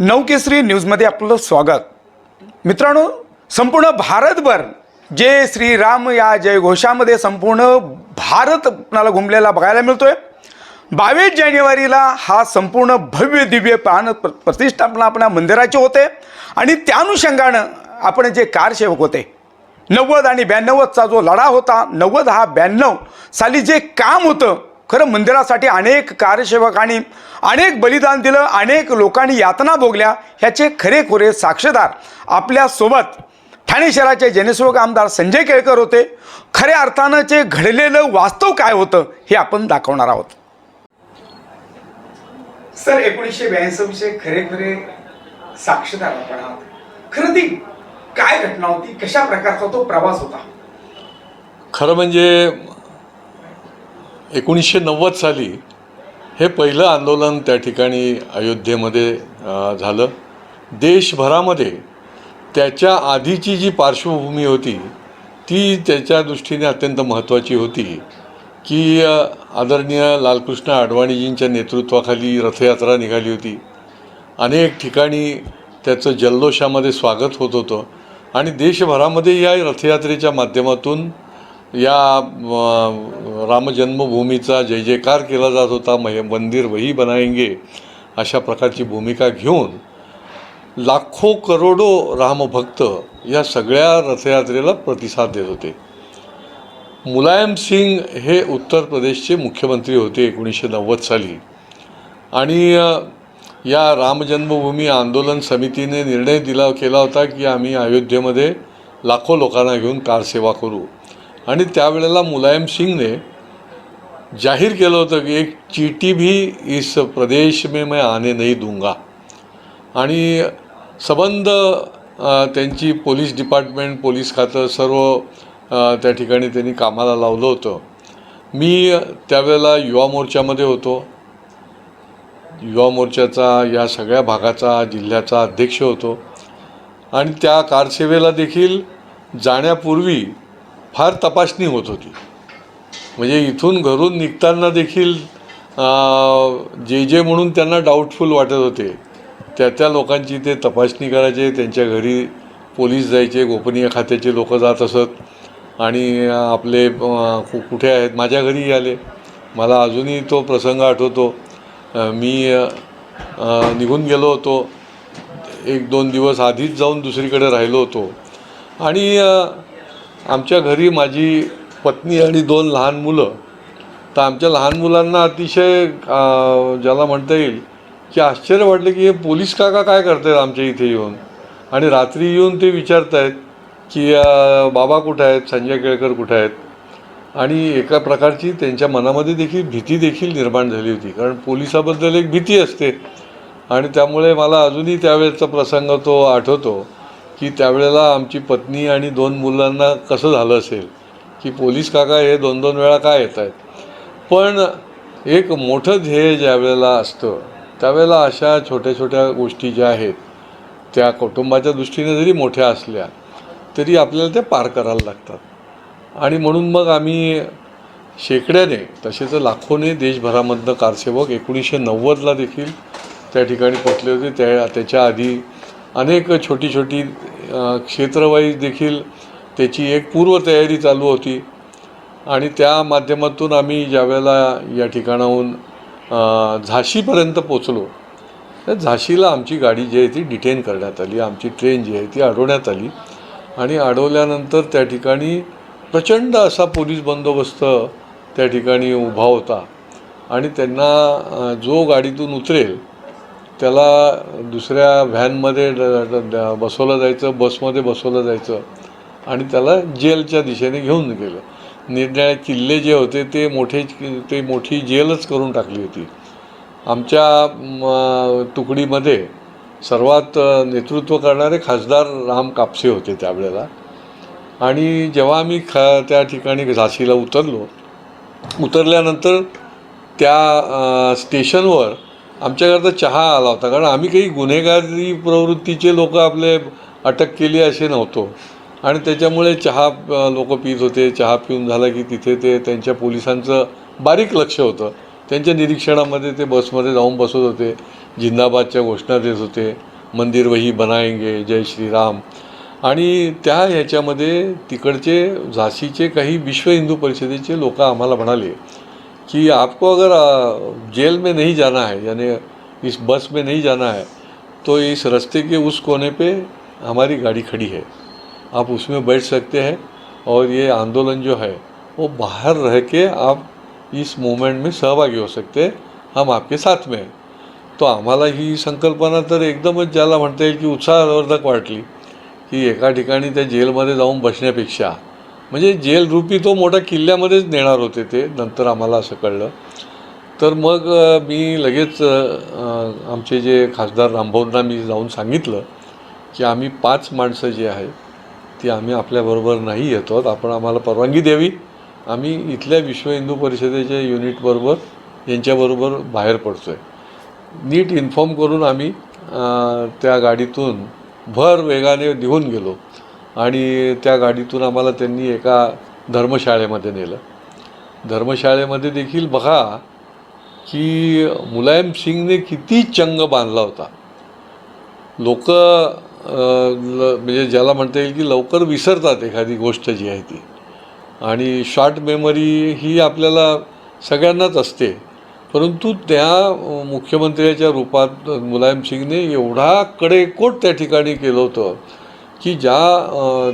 नवकेसरी न्यूजमध्ये आपलं स्वागत. मित्रांनो संपूर्ण भारतभर जे श्रीराम या जयघोषामध्ये संपूर्ण भारत आपणाला घुमलेला बघायला मिळतोय. बावीस जानेवारीला हा संपूर्ण भव्य दिव्य प्राण प्र- प्रतिष्ठापना आपल्या मंदिराचे होते. आणि त्या अनुषंगानं आपण जे कारसेवक होते नव्वद आणि ब्याण्णवचा जो लढा होता नव्वद हा ब्याण्णव साली जे काम होतं खरं मंदिरासाठी अनेक कार्यसेवकांनी अनेक बलिदान दिलं अनेक लोकांनी यातना भोगल्या ह्याचे खरेखुरे साक्षीदार आपल्यासोबत ठाणे शहराचे जनसेवक आमदार संजय केळकर होते. खऱ्या अर्थानं जे घडलेलं वास्तव काय होतं हे आपण दाखवणार आहोत. सर एकोणीसशे ब्याऐंशीचे खरे साक्षीदार आपण आहात. खरं ती काय घटना होती कशा प्रकारचा तो प्रवास होता? खरं म्हणजे एकोणीसशे नव्वद साली हे पहिलं आंदोलन त्या ठिकाणी अयोध्येमध्ये झालं. देशभरामध्ये त्याच्या आधीची जी पार्श्वभूमी होती ती त्याच्या दृष्टीने अत्यंत महत्त्वाची होती की आदरणीय लालकृष्ण अडवाणीजींच्या नेतृत्वाखाली रथयात्रा निघाली होती. अनेक ठिकाणी त्याचं जल्लोषामध्ये स्वागत होत होतं आणि देशभरामध्ये या रथयात्रेच्या माध्यमातून या रामजन्मभूमीचा जय जयकार केला जात होता मय मंदिर वही बनाएंगे अशा प्रकारची भूमिका घेऊन लाखो करोडो रामभक्त या सगळ्या रथयात्रेला प्रतिसाद देत होते. मुलायम सिंग हे उत्तर प्रदेशचे मुख्यमंत्री होते एकोणीसशे नव्वद साली. आणि या रामजन्मभूमी आंदोलन समितीने निर्णय दिला केला होता की आम्ही अयोध्येमध्ये लाखो लोकांना घेऊन कारसेवा करू. आणि त्यावेळेला मुलायम सिंगने जाहीर केलं होतं की एक चीटी भी इस प्रदेश में मैं आने नहीं दूंगा. आणि सबंध त्यांची पोलीस डिपार्टमेंट पोलीस खातं सर्व त्या ठिकाणी त्यांनी कामाला लावलं होतं. मी त्यावेळेला युवा मोर्चामध्ये होतो. युवा मोर्चाचा या सगळ्या भागाचा जिल्ह्याचा अध्यक्ष होतो. आणि त्या कारसेवेला देखील जाण्यापूर्वी फार तपासणी होत होती. म्हणजे इथून घरून निघताना देखील जे जे म्हणून त्यांना डाऊटफुल वाटत होते त्या त्या लोकांची ते तपासणी करायचे त्यांच्या घरी पोलीस जायचे गोपनीय खात्याचे लोक जात असत आणि आपले कु- कुठे आहेत? माझ्या घरीही आले. मला अजूनही तो प्रसंग आठवतो. मी निघून गेलो होतो. एक दोन दिवस आधीच जाऊन दुसरीकडे राहिलो होतो. आणि आमच्या घरी माझी पत्नी आणि दोन लहान मुलं. तर आमच्या लहान मुलांना अतिशय ज्याला म्हणता येईल की आश्चर्य वाटलं की हे पोलीस काका काय करतायत आमच्या इथे येऊन? आणि रात्री येऊन ते विचारत आहेत की बाबा कुठं आहेत? संजय केळकर कुठं आहेत? आणि एका प्रकारची त्यांच्या मनामध्ये देखील भीती देखील निर्माण झाली होती. कारण पोलिसाबद्दल एक भीती असते. आणि त्यामुळे मला अजूनही त्यावेळेचा प्रसंग तो आठवतो. की त्यावेळेला आमची पत्नी आणि दोन मुलांना कसं झालं असेल? की पोलीस काका हे दोन दोन वेळा काय येत आहेत? पण एक मोठं ध्येय ज्या वेळेला असतं त्यावेळेला अशा छोट्या छोट्या गोष्टी ज्या आहेत त्या कुटुंबाच्या दृष्टीने जरी मोठ्या असल्या तरी आपल्याला त्या पार करायला लागतात. आणि म्हणून मग आम्ही शेकड्याने तसे तर लाखोने देशभरामधनं कारसेवक एकोणीसशे नव्वदला देखील त्या ठिकाणी पोचले होते. त्या त्याच्या आधी अनेक छोटी छोटी क्षेत्रवाईज देखील त्याची एक पूर्वतयारी चालू होती. आणि त्या माध्यमातून आम्ही ज्यावेळेला या ठिकाणाहून झाशीपर्यंत पोचलो तर झाशीला आमची गाडी जी आहे ती डिटेन करण्यात आली. आमची ट्रेन जी आहे ती अडवण्यात आली. आणि अडवल्यानंतर त्या ठिकाणी प्रचंड असा पोलीस बंदोबस्त त्या ठिकाणी उभा होता. आणि त्यांना जो गाडीतून उतरेल त्याला दुसऱ्या व्हॅनमध्ये ड- बसवलं जायचं बसमध्ये बसवलं जायचं आणि त्याला जेलच्या दिशेने घेऊन गेलं. निरनिराळे किल्ले जे होते ते मोठे ते मोठी जेलच करून टाकली होती. आमच्या तुकडीमध्ये सर्वात नेतृत्व करणारे खासदार राम कापसे होते त्यावेळेला. आणि जेव्हा आम्ही ख त्या ठिकाणी झाशीला उतरलो उतरल्यानंतर त्या स्टेशनवर आमच्याकरता चहा आला होता. कारण आम्ही काही गुन्हेगारी प्रवृत्तीचे लोक आपले अटक केली असे नव्हतो. आणि त्याच्यामुळे चहा लोक पित होते. चहा पिऊन झाला की तिथे ते त्यांच्या पोलिसांचं बारीक लक्ष होतं. त्यांच्या निरीक्षणामध्ये ते बसमध्ये जाऊन बसत होते. जिंदाबादच्या घोषणा देत होते. मंदिर वही बनाएंगे जय श्रीराम. आणि त्या ह्याच्यामध्ये तिकडचे झाशीचे काही विश्व हिंदू परिषदेचे लोक आम्हाला म्हणाले. कि आपको अगर जेल में नहीं जाना है, यानी इस बस में नहीं जाना है तो इस रास्ते के उस कोने पे हमारी गाड़ी खड़ी है। आप उसमें बैठ सकते हैं और ये आंदोलन जो है, वो बाहर रह के आप इस मूवमेंट में सहभागी हो सकते हैं, हम आपके साथ में हैं। तो आम्हाला ही संकल्पना तर एकदमच ज्याला म्हणता येईल की उत्साहवर्धक वाटली, की एका ठिकाणी त्या जेलमध्ये जाऊन बसण्यापेक्षा म्हणजे जेलरूपी तो मोठ्या किल्ल्यामध्येच नेणार होते ते नंतर आम्हाला असं कळलं. तर मग मी लगेच आमचे जे खासदार रामभाऊंना मी जाऊन सांगितलं की आम्ही पाच माणसं जी आहेत ती आम्ही आपल्याबरोबर नाही येतो. आहोत आपण आम्हाला परवानगी द्यावी. आम्ही इथल्या विश्व हिंदू परिषदेच्या युनिटबरोबर यांच्याबरोबर बाहेर पडतो आहे नीट इन्फॉर्म करून आम्ही त्या गाडीतून भर वेगाने निघून गेलो. आणि त्या गाडीतून आम्हाला त्यांनी एका धर्मशाळेमध्ये नेलं. धर्मशाळेमध्ये देखील बघा की मुलायम सिंगने किती चंग बांधला होता. लोक म्हणजे ज्याला म्हणता येईल की लवकर विसरतात एखादी गोष्ट जी आहे ती. आणि शॉर्ट मेमरी ही आपल्याला सगळ्यांनाच असते. परंतु त्या मुख्यमंत्र्याच्या रूपात मुलायम सिंगने एवढा कडेकोट त्या ठिकाणी केलं होतं. की ज्या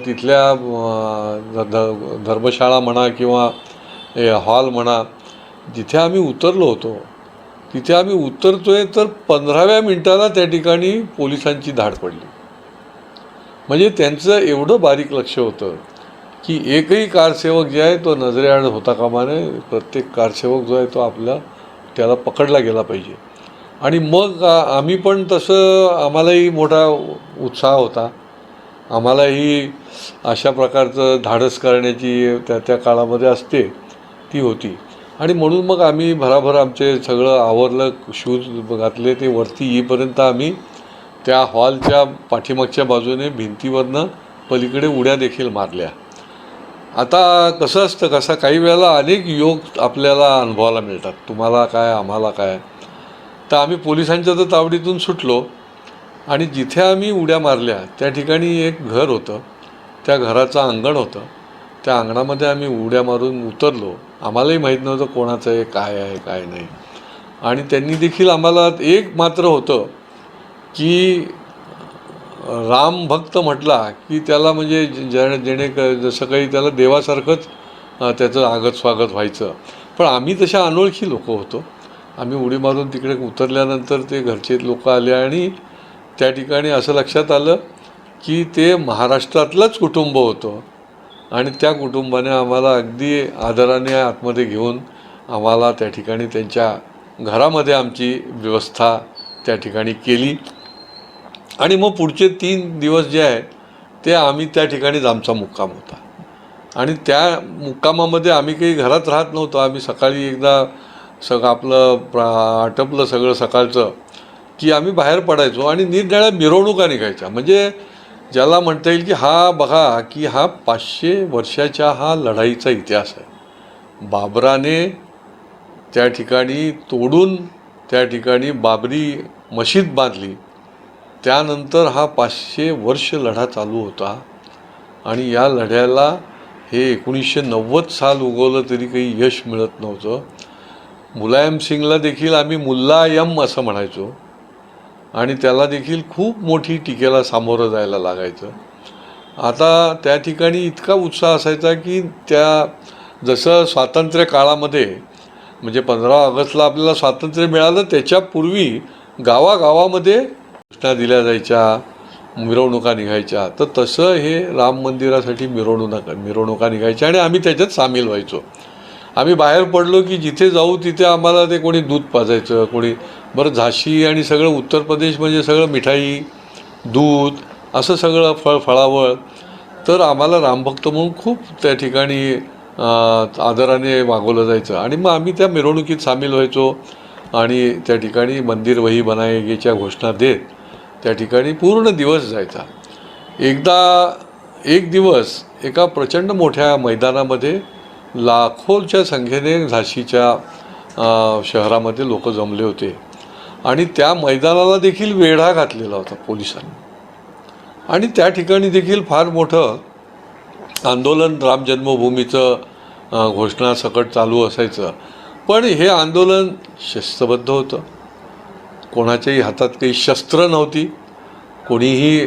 तिथल्या ध- धर्मशाळा म्हणा किंवा हे हॉल म्हणा जिथे आम्ही उतरलो होतो तिथे आम्ही उतरतोय तर पंधराव्या मिनिटाला त्या ठिकाणी पोलिसांची धाड पडली. म्हणजे त्यांचं एवढं बारीक लक्ष होतं की एकही कारसेवक जे आहे तो नजरेआड होता कामा नये प्रत्येक कारसेवक जो आहे तो आपला त्याला पकडला गेला पाहिजे. आणि मग आम्ही पण तसं आम्हालाही मोठा उत्साह होता. आम्हालाही अशा प्रकारचं धाडस करण्याची त्या त्या काळामध्ये असते ती होती. आणि म्हणून मग आम्ही भराभर आमचे सगळं आवरलं शूज घातले ते वरती येईपर्यंत आम्ही त्या हॉलच्या पाठीमागच्या बाजूने भिंतीवरनं पलीकडे उड्या देखील मारल्या. आता कसं असतं कसा काही वेळेला अनेक योग आपल्याला अनुभवायला मिळतात. तुम्हाला काय आम्हाला काय? तर आम्ही पोलिसांच्या तर तावडीतून सुटलो. आणि जिथे आम्ही उड्या मारल्या त्या ठिकाणी एक घर होतं. त्या घराचं अंगण होतं. त्या अंगणामध्ये आम्ही उड्या मारून उतरलो. आम्हालाही माहीत नव्हतं कोणाचं आहे काय आहे काय नाही. आणि त्यांनी देखील आम्हाला एक मात्र होतं की राम भक्त म्हटला की त्याला म्हणजे जे जेणे जसं काही त्याला देवासारखंच त्याचं आगत स्वागत व्हायचं. पण आम्ही तशा अनोळखी लोक होतो. आम्ही उडी मारून तिकडे उतरल्यानंतर ते घरचे लोक आले आणि त्या ठिकाणी असं लक्षात आलं की ते महाराष्ट्रातलंच कुटुंब होतं. आणि त्या कुटुंबाने आम्हाला अगदी आदराने आतमध्ये घेऊन आम्हाला त्या ठिकाणी त्यांच्या घरामध्ये आमची व्यवस्था त्या ठिकाणी केली. आणि मग पुढचे तीन दिवस जे आहे ते आम्ही त्या ठिकाणीच आमचा मुक्काम होता. आणि त्या मुक्कामामध्ये आम्ही काही घरात राहत नव्हतो. आम्ही सकाळी एकदा सग आपलं प्रा आटपलं सगळं सकाळचं. की आम्ही बाहेर पडायचो आणि निरनिळ्या मिरवणुका निघायच्या. म्हणजे ज्याला म्हणता येईल की हा बघा की हा पाचशे वर्षाच्या हा लढाईचा इतिहास आहे. बाबराने त्या ठिकाणी तोडून त्या ठिकाणी बाबरी मशीद बांधली. त्यानंतर हा पाचशे वर्ष लढा चालू होता आणि या लढ्याला हे एकोणीसशे नव्वद साल उगवलं तरी काही यश मिळत नव्हतं. मुलायम सिंगला देखील आम्ही मुल्ला यम असं म्हणायचो. आणि त्याला देखील खूप मोठी टीकेला सामोरं जायला लागायचं. आता त्या ठिकाणी इतका उत्साह असायचा की त्या जसं स्वातंत्र्य काळामध्ये म्हणजे पंधरा ऑगस्टला आपल्याला स्वातंत्र्य मिळालं त्याच्यापूर्वी गावागावामध्ये घोषणा दिल्या जायच्या मिरवणुका निघायच्या. तर तसं हे राम मंदिरासाठी मिरवणुका मिरवणुका निघायच्या आणि आम्ही त्याच्यात सामील व्हायचो. आम्ही बाहेर पडलो की जिथे जाऊ तिथे आम्हाला ते कोणी दूध पाजायचं कोणी बरं झाशी आणि सगळं उत्तर प्रदेश म्हणजे सगळं मिठाई दूध असं सगळं फळ फळावळ तर आम्हाला रामभक्त म्हणून खूप त्या ठिकाणी आदराने मागवलं जायचं. आणि मग आम्ही त्या मिरवणुकीत सामील व्हायचो आणि त्या ठिकाणी मंदिर वही बनायगेच्या घोषणा देत त्या ठिकाणी पूर्ण दिवस जायचा. एकदा एक दिवस एका प्रचंड मोठ्या मैदानामध्ये लाखोच्या संख्येने झाशीच्या शहरामध्ये लोक जमले होते. आणि त्या मैदानाला देखील वेढा घातलेला होता पोलिसांनी. आणि त्या ठिकाणी देखील फार मोठं आंदोलन राम जन्मभूमीचं घोषणा सकट चालू असायचं. पण हे आंदोलन शिस्तबद्ध होतं. कोणाच्याही हातात काही शस्त्र नव्हती. कोणीही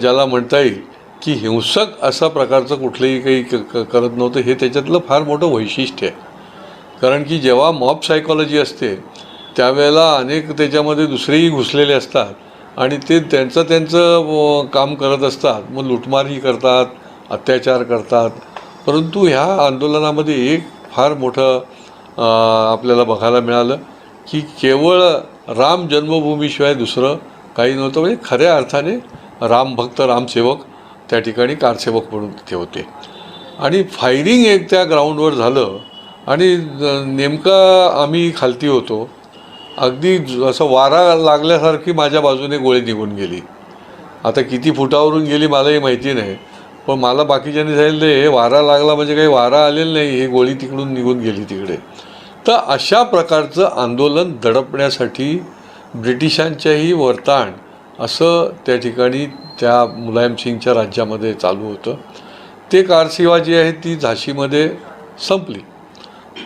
ज्याला म्हणता येईल की हिंसक असा प्रकारचं कुठलंही काही क क- करत नव्हतं हे त्याच्यातलं फार मोठं वैशिष्ट्य आहे. कारण की जेव्हा मॉब सायकॉलॉजी असते त्यावेळेला अनेक त्याच्यामध्ये दुसरेही घुसलेले असतात. आणि ते त्यांचं त्यांचं काम करत असतात. मग लुटमारही करतात अत्याचार करतात. परंतु ह्या आंदोलनामध्ये एक फार मोठं आपल्याला बघायला मिळालं की केवळ राम जन्मभूमीशिवाय दुसरं काही नव्हतं. म्हणजे खऱ्या अर्थाने रामभक्त रामसेवक त्या ठिकाणी कारसेवक म्हणून तिथे होते. आणि फायरिंग एक त्या ग्राउंडवर झालं. आणि नेमकं नेमका आम्ही खालती होतो. अगदी ज- असं वारा लागल्यासारखी माझ्या बाजूने गोळी निघून गेली. आता किती फुटावरून गेली मलाही माहिती नाही. पण मला बाकीच्यांनी सांगितलं हे वारा लागला म्हणजे काही वारा आलेला नाही ही गोळी तिकडून निघून गेली तिकडे. तर अशा प्रकारचं आंदोलन दडपण्यासाठी ब्रिटिशांच्याही वर्ताण असं त्या ठिकाणी त्या मुलायमसिंगच्या राज्यामध्ये चालू होतं. ते कारसेवा जी आहे ती झाशीमध्ये संपली.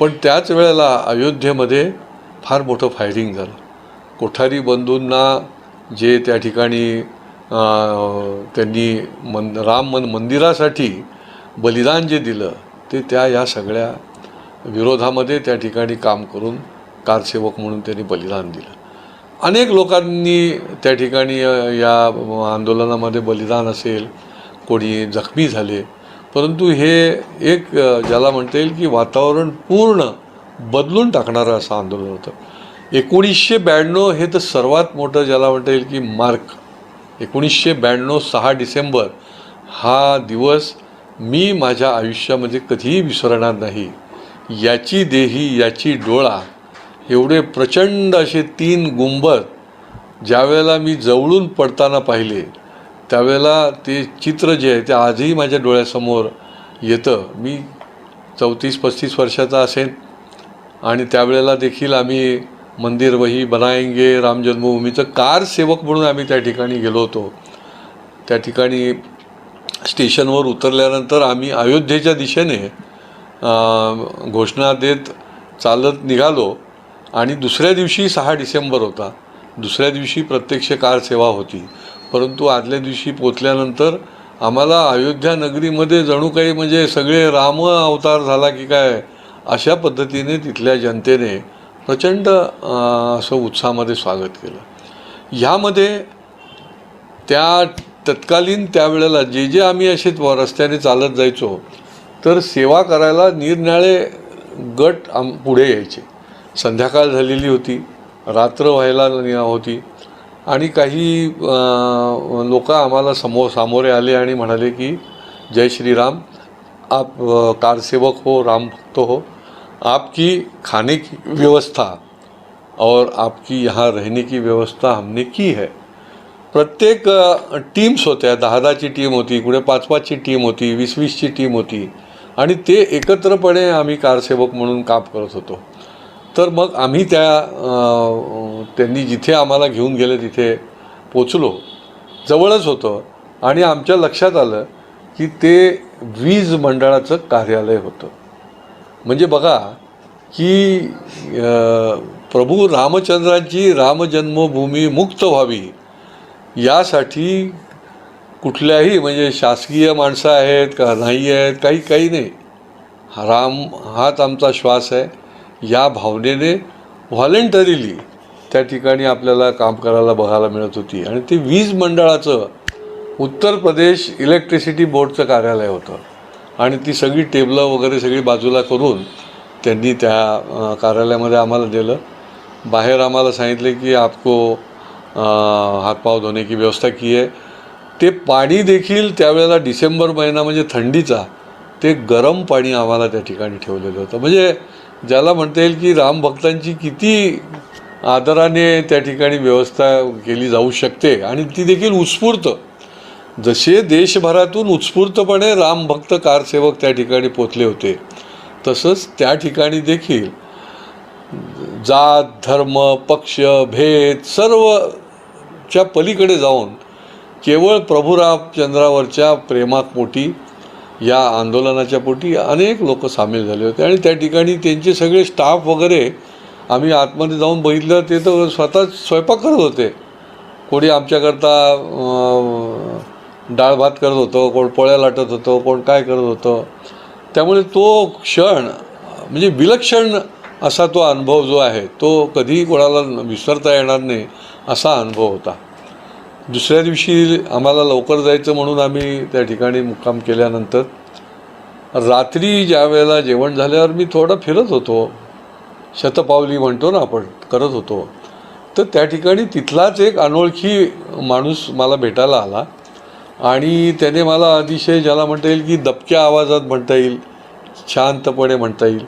पण त्याच वेळेला अयोध्येमध्ये फार मोठं फायरिंग झालं. कोठारी बंधूंना जे त्या ठिकाणी त्यांनी मन राम मन मंदिरासाठी बलिदान जे दिलं ते त्या या सगळ्या विरोधामध्ये त्या ठिकाणी काम करून कारसेवक म्हणून त्यांनी बलिदान दिलं. अनेक लोकांनी त्या ठिकाणी या आंदोलनामध्ये बलिदान असेल कोणी जखमी झाले परंतु हे एक ज्याला म्हणता येईल की वातावरण पूर्ण बदलून टाकणारं असं आंदोलन होतं. एकोणीसशे ब्याण्णव हे तर सर्वात मोठं ज्याला म्हणता येईल की मार्क. एकोणीसशे ब्याण्णव सहा डिसेंबर हा दिवस मी माझ्या आयुष्यामध्ये कधीही विसरणार नाही. याची देही याची डोळा एवढे प्रचंड असे तीन गुंबद ज्यावेळेला मी जवळून पडताना पाहिले त्यावेळेला ते चित्र जे आहे ते आजही माझ्या डोळ्यासमोर येतं. मी चौतीस पस्तीस वर्षाचा असेन. आणि त्यावेळेला देखील आम्ही मंदिर वही बनाएंगे राम जन्मभूमीचं कार सेवक म्हणून आम्ही त्या ठिकाणी गेलो होतो. त्या ठिकाणी स्टेशनवर उतरल्यानंतर आम्ही अयोध्येच्या दिशेने घोषणा देत चालत निघालो आणि दुसऱ्या दिवशी सहा डिसेंबर होता. दुसऱ्या दिवशी प्रत्यक्ष कार सेवा होती. परंतु आदल्या दिवशी पोचल्यानंतर आम्हाला अयोध्या नगरीमध्ये जणू काही म्हणजे सगळे राम अवतार झाला की काय? अशा पद्धतीने तिथल्या जनतेने प्रचंड असं उत्साहामध्ये स्वागत केलं. ह्यामध्ये त्या तत्कालीन त्यावेळेला जे जे आम्ही असे रस्त्याने चालत जायचो तर सेवा करायला निरनिराळे गट आम पुढे यायचे. संध्याकाळ झालेली होती रात्र व्हायला होती आणि काही लोक आम्हाला समोर सामोरे आले आणि म्हणाले की जय श्रीराम आप कारसेवक हो राम भक्त हो. आपकी खाने की व्यवस्था और आपकी यहाँ रहने की व्यवस्था हमने की है। प्रत्येक टीम्स होत्या दहा दहाची टीम होती कुठे पाच पाचची टीम होती वीस वीसची टीम होती आणि ते एकत्रपणे आम्ही कारसेवक म्हणून काम करत होतो. तर मग आम्ही त्या त्यांनी जिथे आम्हाला घेऊन गेले तिथे पोचलो. जवळच होतं आणि आमच्या लक्षात आलं की ते वीज मंडळाचं कार्यालय होतं. म्हणजे बघा की प्रभू रामचंद्रांची रामजन्मभूमी मुक्त व्हावी यासाठी कुठल्याही म्हणजे शासकीय माणसं आहेत का नाही आहेत काही काही नाही. राम हाच आमचा श्वास आहे. या भावनेने व्हॉलेंटरीली त्या ठिकाणी आपल्याला काम करायला बघायला मिळत होती. आणि ते वीज मंडळाचं उत्तर प्रदेश इलेक्ट्रिसिटी बोर्डचं कार्यालय होतं. आणि ती सगळी टेबलं वगैरे सगळी बाजूला करून त्यांनी त्या कार्यालयामध्ये आम्हाला दिलं. बाहेर आम्हाला सांगितले की आपको हातपाव धोने की व्यवस्था की आहे. ते पाणी देखील त्यावेळेला डिसेंबर महिना म्हणजे थंडीचा ते गरम पाणी आम्हाला त्या ठिकाणी ठेवलेलं होतं. म्हणजे ज्याला म्हणता येईल की रामभक्तांची किती आदराने त्या ठिकाणी व्यवस्था केली जाऊ शकते आणि ती देखील उत्स्फूर्त. जसे देशभरातून उत्स्फूर्तपणे रामभक्त कारसेवक त्या ठिकाणी पोचले होते तसंच त्या ठिकाणी देखील जात धर्म पक्ष भेद सर्वच्या पलीकडे जाऊन केवळ प्रभू रामचंद्रावरच्या मोठी या आंदोलनाच्या पोटी अनेक लोक सामील झाले होते. आणि त्या ठिकाणी त्यांचे सगळे स्टाफ वगैरे आम्ही आतमध्ये जाऊन बघितलं ते तर स्वतः स्वयंपाक करत होते. कोणी आमच्याकरता डाळ भात करत होतो कोण पोळ्या लाटत होतं कोण काय करत होतं. त्यामुळे तो क्षण म्हणजे विलक्षण असा तो अनुभव जो आहे तो कधीही कोणाला विसरता येणार नाही असा अनुभव होता. दुसऱ्या दिवशी आम्हाला लवकर जायचं म्हणून आम्ही त्या ठिकाणी मुक्काम केल्यानंतर रात्री ज्या वेळेला जेवण झाल्यावर मी थोडं फिरत होतो. शतपावली म्हणतो ना आपण करत होतो. तर त्या ठिकाणी तिथलाच एक अनोळखी माणूस मला भेटायला आला. आणि त्याने मला अतिशय ज्याला म्हणता येईल की दबक्या आवाजात म्हणता येईल शांतपणे म्हणता येईल.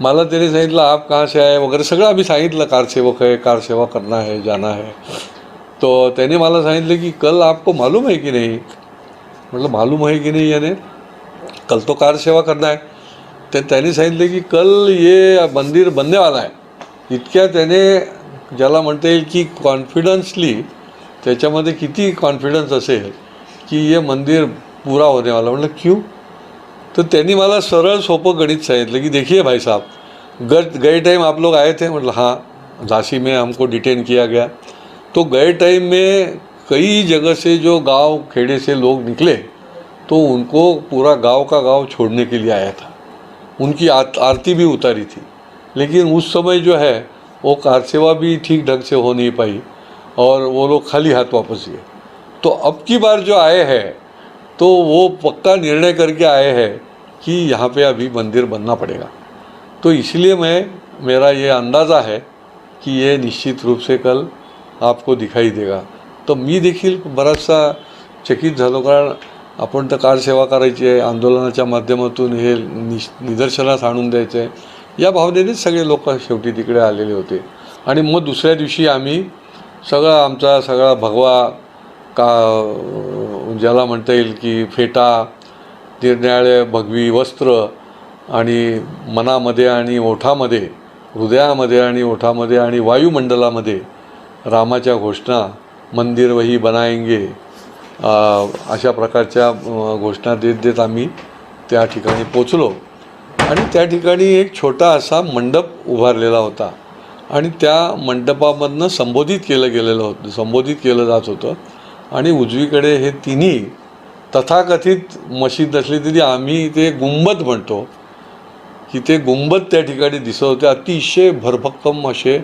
मला त्याने सांगितलं आप कहाँ से आहे वगैरे सगळं आम्ही सांगितलं कारसेवक आहे कार सेवा करना है जाना है. तो त्याने मला सांगितलं की कल आपको मालूम है की नाही? म्हटलं मालूम है की नाही याने? कल तो कार सेवा करना है. तर त्याने सांगितलं की कल ये मंदिर बनने वाला आहे इतक्या त्याने ज्याला म्हणता येईल की कॉन्फिडन्सली त्याच्यामध्ये किती कॉन्फिडन्स असेल की ये मंदिर पूरा होने वाला म्हटलं क्यों? तो त्यांनी मला सरळ सोपं गणित सांगितलं कि देखिए भाई साहब गए गए टाइम आप लोग आए थे मतलब हाँ झांसी में हमको डिटेन किया गया। तो गए टाइम में कई जगह से जो गाँव, खेड़े से लोग निकले तो उनको पूरा गाँव का गाँव छोड़ने के लिए आया था। उनकी आरती भी उतारी थी। लेकिन उस समय जो है, वो कार सेवा भी ठीक ढंग से हो नहीं पाई और वो लोग खाली हाथ वापस गए। तो अब की बार जो आए हैं तो वो पक्का निर्णय करके आए हैं कि यहाँ पे अभी मंदिर बनना पड़ेगा। तो इसलिए मैं मेरा ये अंदाज़ा है कि ये निश्चित रूप से कल आपको दिखाई देगा। तो मी देखील बराचसा चकित झालो कारण आपण तर कार सेवा करायची आहे आंदोलनाच्या माध्यमातून हे निश निदर्शनास आणून द्यायचं. आहे या भावनेनेच सगळे लोक शेवटी तिकडे आलेले होते. आणि मग दुसऱ्या दिवशी आम्ही सगळा आमचा सगळा भगवा का ज्याला म्हणता येईल की फेटा निरनिराळे भगवी वस्त्र आणि मनामध्ये आणि ओठामध्ये हृदयामध्ये आणि ओठामध्ये आणि वायुमंडलामध्ये रामाच्या घोषणा मंदिर वही बनाएंगे अशा प्रकारच्या घोषणा देत देत आम्ही त्या ठिकाणी पोचलो. आणि त्या ठिकाणी एक छोटा असा मंडप उभारलेला होता. आणि त्या मंडपामधनं संबोधित केलं गेलेलं होतं संबोधित केलं जात होतं. आणि उजवीकडे हे तिन्ही तथाकथित मशीद असली तरी आम्ही ते गुंबद म्हणतो. की ते गुंबद त्या ठिकाणी दिसत होते. अतिशय भरभक्कम असे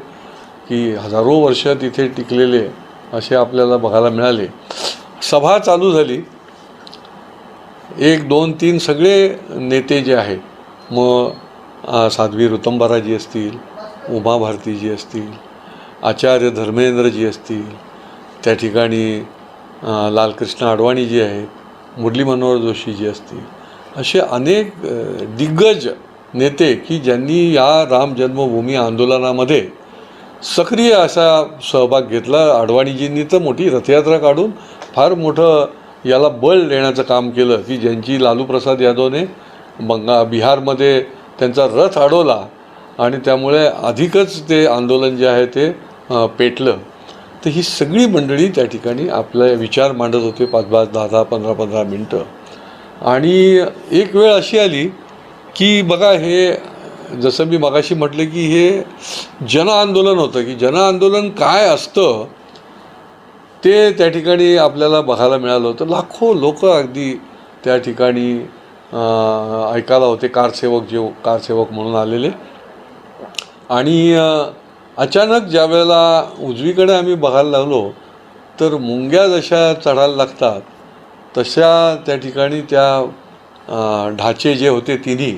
की हजारो वर्ष तिथे टिकलेले असे आपल्याला बघायला मिळाले. सभा चालू झाली. एक दोन तीन सगळे नेते जे आहेत मग साध्वी ऋतंबराजी असतील उमा भारतीजी असतील आचार्य धर्मेंद्रजी असतील त्या ठिकाणी लालकृष्ण अडवाणी आहेत मुरली मनोहर जोशीजी असतील असे अनेक दिग्गज नेते की ज्यांनी या राम जन्मभूमी आंदोलनामध्ये सक्रिय असा सहभाग घेतला. अडवाणीजींनी तर मोठी रथयात्रा काढून फार मोठं याला बळ देण्याचं काम केलं की ज्यांची लालू प्रसाद यादवने बंगा बिहारमध्ये त्यांचा रथ अडवला आणि त्यामुळे अधिकच ते आंदोलन जे आहे ते पेटलं. तर ही सगळी मंडळी त्या ठिकाणी आपले विचार मांडत होते पाच पाच दहा दहा पंधरा पंधरा मिनटं. आणि एक वेळ अशी आली की बघा हे जसं मी मगाशी म्हटलं की हे जनआंदोलन होतं की जनआंदोलन काय असतं ते त्या ठिकाणी आपल्याला बघायला मिळालं होतं. लाखो लोक अगदी त्या ठिकाणी ऐकायला होते कारसेवक जे कारसेवक म्हणून आलेले. आणि अचानक ज्या वेळेला उजवीकडे आम्ही बघायला लागलो तर मुंग्या जशा चढायला लागतात तशा त्या ठिकाणी त्या ढाचे जे होते तिन्ही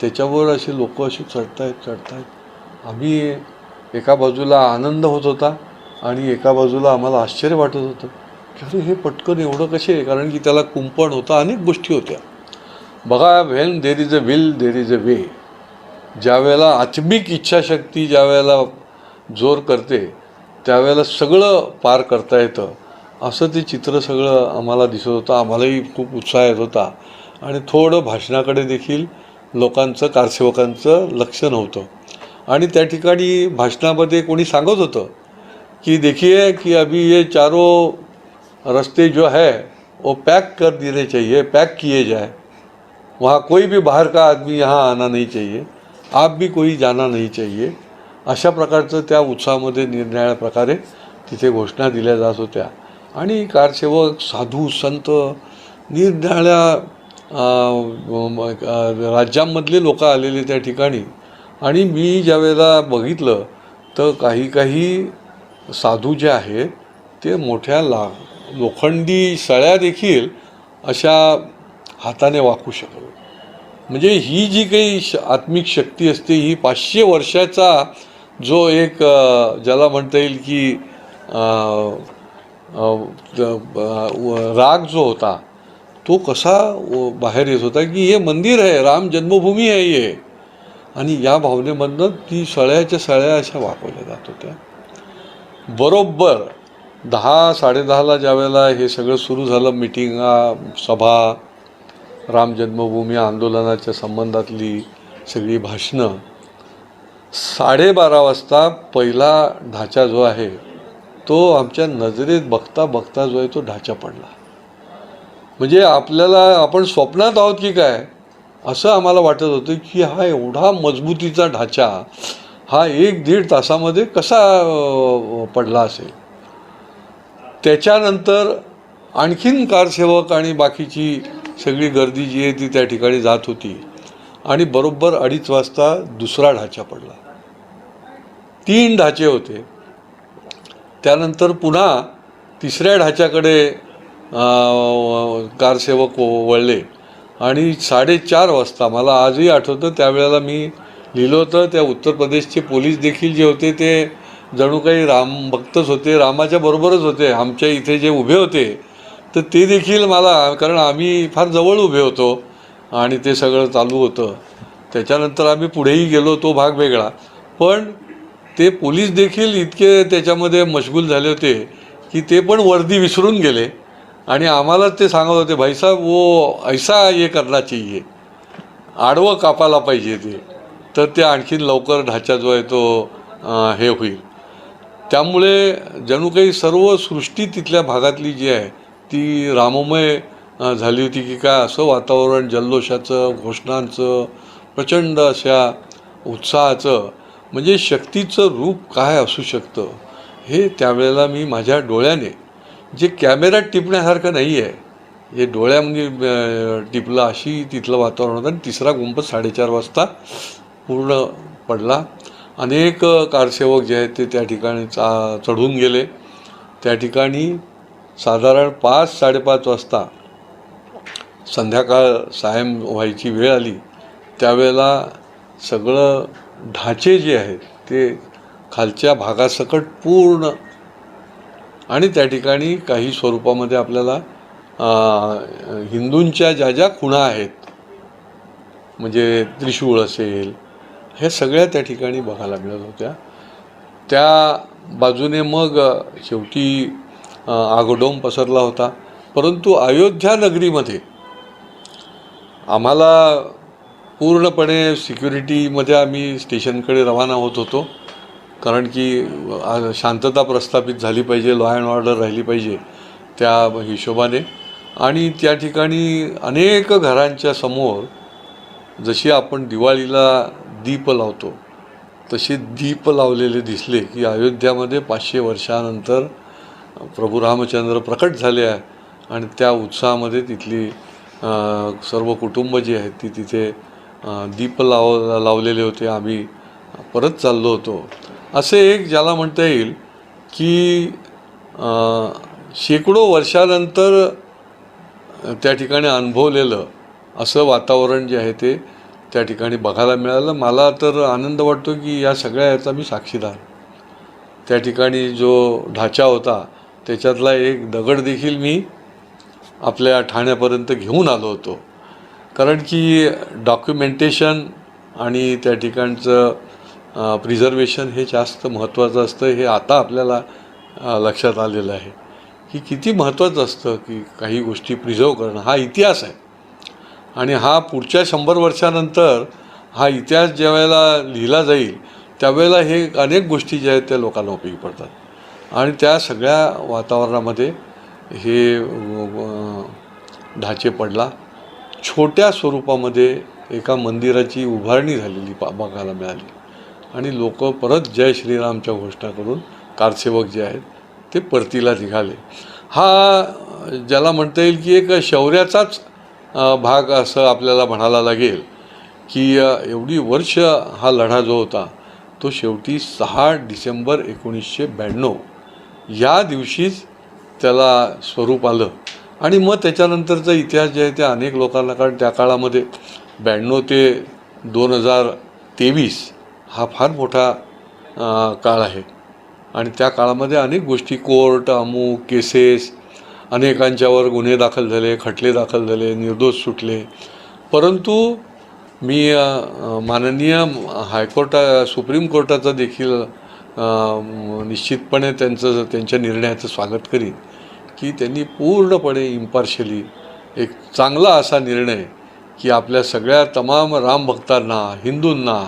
त्याच्यावर असे लोक असे चढतायत चढतायत. आम्ही एका बाजूला आनंद होत होता आणि एका बाजूला आम्हाला आश्चर्य वाटत होतं की अरे हे पटकन एवढं कसे आहे? कारण की त्याला कुंपण होतं अनेक गोष्टी होत्या. बघा when there is a will there is a way ज्या वेळेला आत्मिक इच्छाशक्ती ज्या वेळेला जोर करते त्यावेळेला सगळं पार करता येतं. असं ते चित्र सगळं आम्हाला दिसत होतं. आम्हालाही खूप उत्साह येत होता. आणि थोडं भाषणाकडे देखील लोकांचं कारसेवकांचं लक्ष नव्हतं. आणि त्या ठिकाणी भाषणामध्ये कोणी सांगत होतं कि देखिए कि अभी ये चारों रास्ते जो है वो पैक कर देने चाहिए पैक किए जाए। वहाँ कोई भी बाहर का आदमी यहाँ आना नहीं चाहिए। आप भी कोई जाना नहीं चाहिए। अशा प्रकारचं त्या उत्साहामध्ये निरनिराळ्या प्रकारे तिथे घोषणा दिल्या जात होत्या. आणि कारसेवक साधू संत निरनिराळ्या राज्यांमधले लोक आलेले त्या ठिकाणी. आणि मी ज्यावेळेला बघितलं तर काही काही साधू जे आहेत ते मोठ्या ला लोखंडी सळ्या देखील अशा हाताने वाकू शकत म्हणजे ही जी काही श आत्मिक शक्ती असते ही पाचशे वर्षाचा जो एक ज्याला म्हणता येईल की राग जो होता तो कसा बाहेर येत होता की हे मंदिर आहे राम जन्मभूमी आहे हे. आणि या भावनेमधनं ती सळ्याच्या सळ्या अशा वापरल्या जात होत्या. बरोबर दहा साडेदहाला ज्या वेळेला हे सगळं सुरू झालं मिटिंगा सभा राम जन्मभूमी आंदोलनाच्या संबंधातली सगळी भाषणं साडेबारा वाजता पहिला ढाचा जो आहे तो आमच्या नजरेत बघता बघता जो आहे तो ढाचा पडला. म्हणजे आपल्याला आपण स्वप्नात आहोत की काय? असं आम्हाला वाटत होतं की हा एवढा मजबूतीचा ढाचा हा एक दीड तासामध्ये कसा पडला असेल? त्याच्यानंतर आणखीन कारसेवक आणि बाकीची सगळी गर्दी जी आहे ती त्या ठिकाणी जात होती. आणि बरोबर अडीच वाजता दुसरा ढाचा पडला. तीन ढाचे होते. त्यानंतर पुन्हा तिसऱ्या ढाच्याकडे कारसेवक व- वळले. आणि साडेचार वाजता मला आजही आठवतं त्यावेळेला मी लिहिलं होतं त्या उत्तर प्रदेशचे पोलीस देखील जे होते ते जणू काही राम भक्तच होते रामाच्या बरोबरच होते आमच्या इथे जे उभे होते तर ते देखील मला कारण आम्ही फार जवळ उभे होतो. आणि ते सगळं चालू होतं. त्याच्यानंतर आम्ही पुढेही गेलो तो भाग वेगळा. पण ते पोलीस देखील इतके त्याच्यामध्ये मशगूल झाले होते की ते पण वर्दी विसरून गेले. आणि आम्हालाच ते सांगत होते भाईसाहेब वो ऐसा हे करणार चाहिए. आडवं कापायला पाहिजे ते. तर ते आणखीन लवकर ढाचा जो आहे तो हे होईल. त्यामुळे जणू काही सर्व सृष्टी तिथल्या भागातली जी आहे ती राममय झाली होती की काय असं वातावरण जल्लोषाचं घोषणांचं प्रचंड अशा उत्साहाचं म्हणजे शक्तीचं रूप काय असू शकतं? हे त्यावेळेला मी माझ्या डोळ्याने जे कॅमेऱ्यात टिपण्यासारखं नाही आहे हे डोळ्यामध्ये म्हणजे, टिपलं अशी तिथलं वातावरण होतं. आणि तिसरा गुंप साडेचार वाजता पूर्ण पडला. अनेक कारसेवक जे आहेत ते त्या ठिकाणी चा चढून गेले. त्या ठिकाणी साधारण पाच साडेपाच वाजता संध्याकाळ सायं व्हायची वेळ आली त्यावेळेला सगळं ढाचे जे आहेत ते खालच्या भागासकट पूर्ण. आणि त्या ठिकाणी काही स्वरूपामध्ये आपल्याला हिंदूंच्या ज्या ज्या खुणा आहेत म्हणजे त्रिशूळ असेल हे सगळ्या त्या ठिकाणी बघायला मिळत होत्या. त्या बाजूने मग शेवटी अ, आगडोम पसरला होता. परंतु अयोध्या नगरीमध्ये आम्हाला पूर्णपणे सिक्युरिटीमध्ये आम्ही स्टेशनकडे रवाना होत होतो. कारण की शांतता प्रस्थापित झाली पाहिजे लॉ अँड ऑर्डर राहिली पाहिजे त्या हिशोबाने. आणि त्या ठिकाणी अनेक घरांच्या समोर जशी आपण दिवाळीला दीप लावतो तसे दीप लावलेले दिसले की अयोध्यामध्ये पाचशे वर्षानंतर प्रभू रामचंद्र प्रकट झाले आहे. आणि त्या उत्साहामध्ये तिथली सर्व कुटुंब जी आहेत ती तिथे दीप लाव लावलेले होते. आम्ही परत चाललो होतो. असे एक ज्याला म्हणता येईल की शेकडो वर्षानंतर त्या ठिकाणी अनुभवलेलं असं वातावरण जे आहे ते त्या ठिकाणी बघायला मिळालं. मला तर आनंद वाटतो की या सगळ्या याचा मी साक्षीदार. त्या ठिकाणी जो ढाचा होता त्याच्यातला एक दगड देखील मी आपल्या ठाण्यापर्यंत घेऊन आलो होतो. कारण की डॉक्युमेंटेशन आणि त्या ठिकाणचं प्रिझर्वेशन हे जास्त महत्त्वाचं असतं हे आता आपल्याला लक्षात आलेलं आहे. की किती महत्त्वाचं असतं की काही गोष्टी प्रिझर्व करणं हा इतिहास आहे. आणि हा पुढच्या शंभर वर्षानंतर हा इतिहास ज्या वेळेला लिहिला जाईल त्यावेळेला हे अनेक गोष्टी ज्या आहेत त्या लोकांना उपयोगी पडतात. आणि त्या सगळ्या वातावरणामध्ये हे ढाचे पडला. छोट्या स्वरूपामध्ये एका मंदिराची उभारणी झालेली पा बघायला मिळाली. आणि लोक परत जय श्रीरामच्या घोषणा करून कारसेवक जे आहेत ते परतीला निघाले. हा ज्याला म्हणता येईल की एक शौर्याचाच भाग असं आपल्याला म्हणायला लागेल की एवढी वर्ष हा लढा जो होता तो शेवटी सहा डिसेंबर एकोणीसशे ब्याण्णव. या दिवशीच त्याला स्वरूप आलं. आणि मग त्याच्यानंतरचा इतिहास जे आहे ते अनेक लोकांना कारण त्या काळामध्ये ब्याण्णव ते दोन हजार तेवीस हा फार मोठा काळ आहे. आणि त्या काळामध्ये अनेक गोष्टी कोर्ट अमुक केसेस अनेकांच्यावर गुन्हे दाखल झाले खटले दाखल झाले निर्दोष सुटले. परंतु मी माननीय हायकोर्टा सुप्रीम कोर्टाचा देखील निश्चितपणे त्यांचं त्यांच्या निर्णयाचं स्वागत करीन. की त्यांनी पूर्णपणे इम्पार्शली एक चांगला असा निर्णय की आपल्या सगळ्या तमाम रामभक्तांना हिंदूंना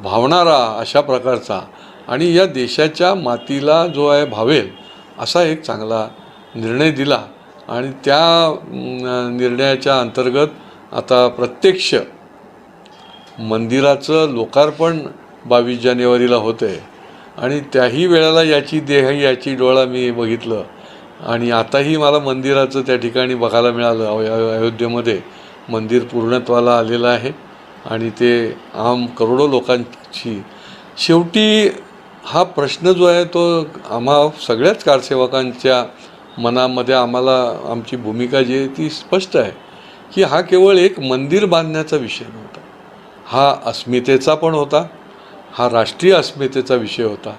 भावणारा अशा प्रकारचा आणि या देशाच्या मातीला जो आहे भावेल असा एक चांगला निर्णय दिला. आणि त्या निर्णयाच्या अंतर्गत आता प्रत्यक्ष मंदिराचं लोकार्पण बावीस जानेवारीला होतं आहे आणि त्याही वेळेला याची देह याची डोळा मी बघितलं. आणि आताही मला मंदिराचं त्या ठिकाणी बघायला मिळालं. अयो- अयोध्येमध्ये मंदिर पूर्णत्वाला आलेलं आहे. आणि ते आम करोडो लोकांची शेवटी हा प्रश्न जो आहे तो आम्हा सगळ्याच कारसेवकांच्या मनामध्ये आम्हाला आमची भूमिका जी आहे ती स्पष्ट आहे की हा केवळ एक मंदिर बांधण्याचा विषय नव्हता. हा अस्मितेचा पण होता हा राष्ट्रीय अस्मितेचा विषय होता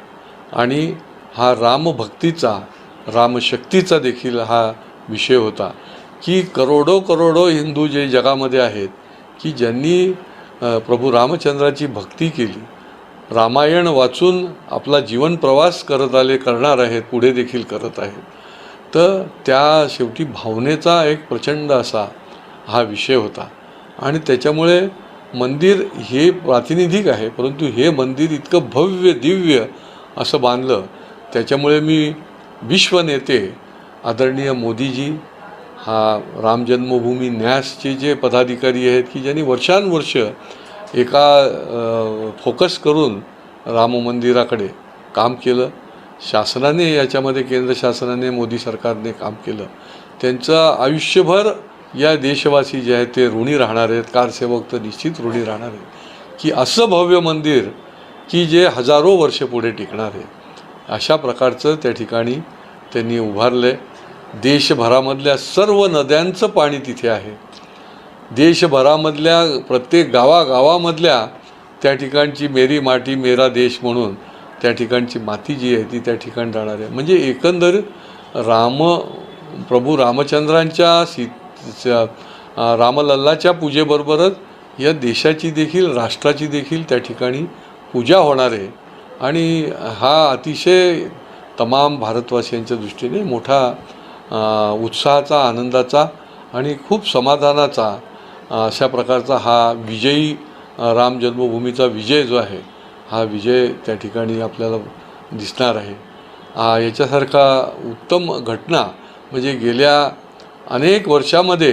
आणि हा रामभक्तीचा रामशक्तीचा देखील हा विषय होता की करोडो करोडो हिंदू जे जगामध्ये आहेत की ज्यांनी प्रभू रामचंद्राची भक्ती केली रामायण वाचून आपला जीवन प्रवास करत आले करणार आहेत पुढे देखील करत आहेत. तर त्या शेवटी भावनेचा एक प्रचंड असा हा विषय होता. आणि त्याच्यामुळे मंदिर हे प्रातिनिधिक आहे परंतु हे मंदिर इतकं भव्य दिव्य असं बांधलं त्याच्यामुळे मी विश्वनेते आदरणीय मोदीजी हा राम जन्मभूमी न्यासचे जे पदाधिकारी आहेत की ज्यांनी वर्षानुवर्ष एका फोकस करून राम मंदिराकडे काम केलं शासनाने याच्यामध्ये केंद्र शासनाने मोदी सरकारने काम केलं त्यांचं आयुष्यभर या देशवासी जे आहेत ते ऋणी राहणार आहेत कारसेवक तर निश्चित ऋणी राहणार आहेत की असं भव्य मंदिर की जे हजारो वर्ष पुढे टिकणार आहे. अशा प्रकारचं त्या ठिकाणी त्यांनी उभारलं आहे देशभरामधल्या सर्व नद्यांचं पाणी तिथे आहे. देशभरामधल्या प्रत्येक गावागावामधल्या त्या ठिकाणची मेरी माटी मेरा देश म्हणून त्या ठिकाणची माती जी आहे ती त्या ठिकाणी राहणार आहे. म्हणजे एकंदर राम प्रभू रामचंद्रांच्या सी रामलल्लाच्या पूजेबरोबरच या देशाची देखील राष्ट्राची देखील त्या ठिकाणी पूजा होणार आहे. आणि हा अतिशय तमाम भारतवासियांच्या दृष्टीने मोठा उत्साहाचा आनंदाचा आणि खूप समाधानाचा अशा प्रकारचा हा विजयी राम जन्मभूमीचा विजय जो आहे हा विजय त्या ठिकाणी आपल्याला दिसणार आहे. याच्यासारखा उत्तम घटना म्हणजे गेल्या अनेक वर्षामध्ये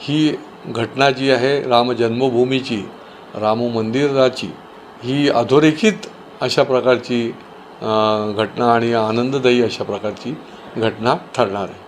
ही घटना जी आहे राम जन्मभूमीची राम मंदिराची ही अधोरेखित अशा प्रकारची घटना आणि आनंददायी अशा प्रकारची घटना ठरणार आहे.